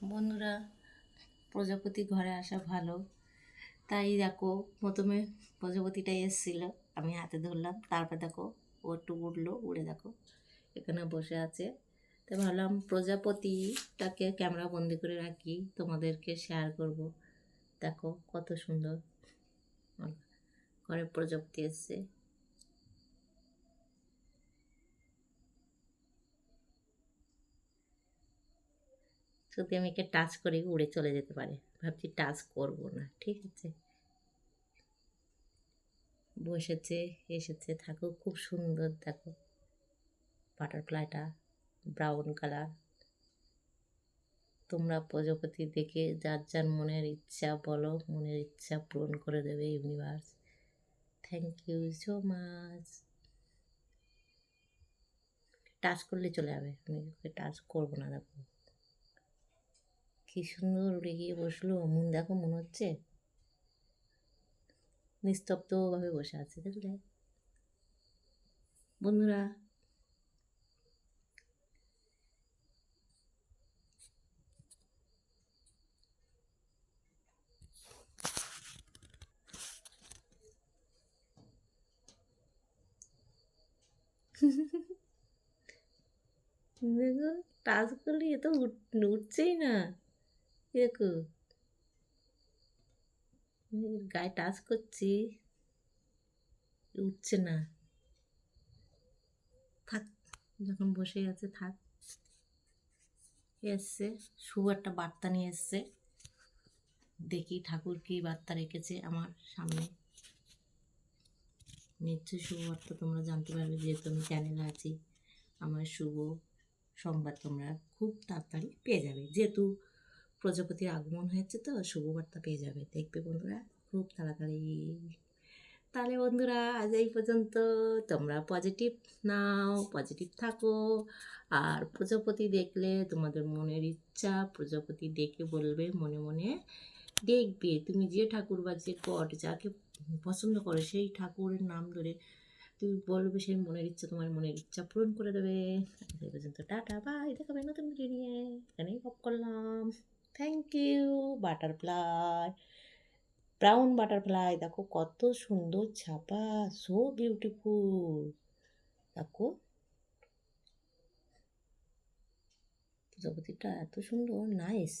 বন্ধুরা, প্রজাপতি ঘরে আসা ভালো। তাই দেখো, প্রথমে প্রজাপতিটা এসেছিল, আমি হাতে ধরলাম, তারপর দেখো, ও একটু উঠল, উড়ে দেখো, এখানে বসে আছে। তো ভাবলাম প্রজাপতিটাকে ক্যামেরা বন্দি করে রাখি, তোমাদেরকে শেয়ার করব। দেখো কত সুন্দর, ঘরে প্রজাপতি এসছে। যদি আমি একে টাচ করি উড়ে চলে যেতে পারে। ভাবছি টাচ করব না, ঠিক আছে? বসেছে, এসেছে, থাকুক, খুব সুন্দর দেখো। বাটারফ্লাইটা ব্রাউন কালার। তোমরা প্রজাপতি দেখে যার যার মনের ইচ্ছা বলো, মনের ইচ্ছা পূরণ করে দেবে universe thank you so much touch করলে চলে যাবে, আমি টাচ করব না, দেখো। কি সুন্দর গিয়ে বসল, মন দেখো, মনে হচ্ছে নিস্তব্ধভাবে বসে আছে দেখলে বন্ধুরা, দেখো, টাচ করলে এ তো উঠ- উঠছেই না। এর গায়ে টাচ করছি। উঠছে না। থাক, যখন বসে আছে, থাক। এসছে, শুভ একটা বার্তা নিয়ে এসছে। দেখি ঠাকুর কি বার্তা রেখেছে আমার সামনে। নিশ্চয়ই শুভ বার্তা তোমরা জানতে পারবে, যেহেতু আমি চ্যানেলে আছি। আমার শুভ সংবাদ তোমরা খুব তাড়াতাড়ি পেয়ে যাবে। যেহেতু প্রজাপতির আগমন হয়েছে তো, শুভবার্তা পেয়ে যাবে। দেখবে বন্ধুরা, খুব তাড়াতাড়ি। তাহলে বন্ধুরা, আজ এই পর্যন্ত। তোমরা পজিটিভ নাও পজিটিভ থাকো। আর প্রজাপতি দেখলে তোমাদের মনের ইচ্ছা, প্রজাপতি ডেকে বলবে, মনে মনে দেখবে। তুমি যে ঠাকুর বা যে গড যাকে পছন্দ করো, সেই ঠাকুরের নাম ধরে তুমি বলবে, সেই মনের ইচ্ছা তোমার মনের ইচ্ছা পূরণ করে দেবে। এই পর্যন্ত, টাটা বাই দেখাবে নতুন ভিডিও নিয়ে। এখানেই অফ করলাম। Thank you butterfly brown butterfly দেখো কত সুন্দর ছাপা সো বিউটিফুল দেখো, প্রজাপতিটা এত সুন্দর নাইস